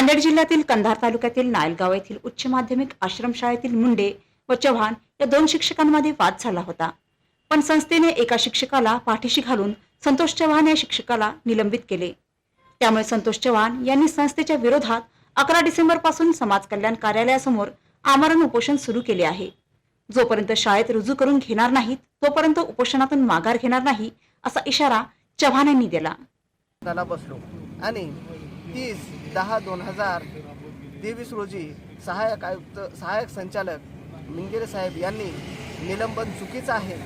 नांदेड जिल्ह्यातील कंधार तालुक्यातील नायलगाव येथील उच्च माध्यमिक आश्रमशाळेतील मुंडे व चव्हाण या दोन शिक्षकांमध्ये वाद झाला होता. पण संस्थेने एका शिक्षकाला पाठीशी घालून संतोष चव्हाण या शिक्षकाला निलंबित केले. त्यामुळे संतोष चव्हाण यांनी संस्थेच्या विरोधात अकरा डिसेंबरपासून समाज कल्याण कार्यालयासमोर आमरण उपोषण सुरू केले आहे. जोपर्यंत शाळेत रुजू करून घेणार नाहीत तोपर्यंत उपोषणातून माघार घेणार नाही असा इशारा चव्हाण यांनी दिला. बसलो आणि तीस दहा दोन हजार तेवीस रोजी सहाय्यक आयुक्त सहाय्यक संचालक मिंगेरे साहेब यांनी निलंबन चुकीचं आहे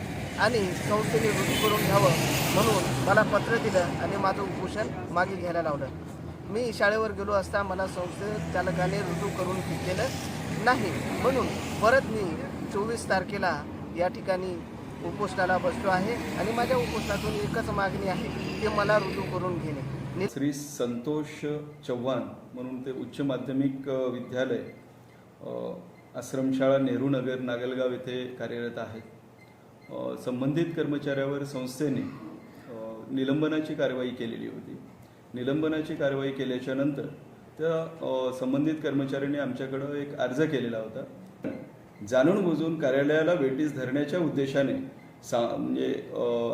आणि संस्थेने रुजू करून घ्यावं म्हणून मला पत्र दिलं आणि माझं उपोषण मागे घ्यायला लावलं. मी शाळेवर गेलो असता मला संस्थेचालकाने रुजू करून घेतलेलं नाही. म्हणून परत मी चोवीस तारखेला या ठिकाणी उपोषणाला बसलो आहे आणि माझ्या उपोषणातून एकच मागणी आहे ते मला रुजू करून घेणे. श्री संतोष चव्हाण म्हणून ते उच्च माध्यमिक विद्यालय आश्रमशाळा नेहरू नगर नागलगाव येथे कार्यरत आहे. संबंधित कर्मचाऱ्यावर संस्थेने निलंबनाची कारवाई केलेली होती. निलंबनाची कारवाई केल्याच्यानंतर त्या संबंधित कर्मचाऱ्याने आमच्याकडं एक अर्ज केलेला होता. जाणून बुजून कार्यालयाला वेटीस धरण्याच्या उद्देशाने सा म्हणजे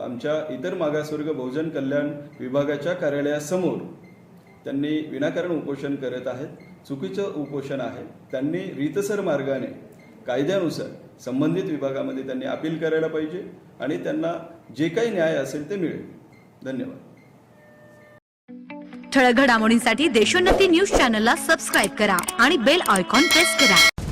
आमच्या इतर मागासवर्ग बहुजन कल्याण विभागाच्या कार्यालयासमोर त्यांनी विनाकारण उपोषण करत आहेत चुकीचं उपोषण आहे. त्यांनी रीतसर मार्गाने कायद्यानुसार संबंधित विभागामध्ये त्यांनी अपील करायला पाहिजे आणि त्यांना जे काही न्याय असेल ते मिळेल. धन्यवाद. ठळक घडामोडींसाठी देशोन्नती न्यूज चॅनलला सबस्क्राईब करा आणि बेल आयकॉन प्रेस करा.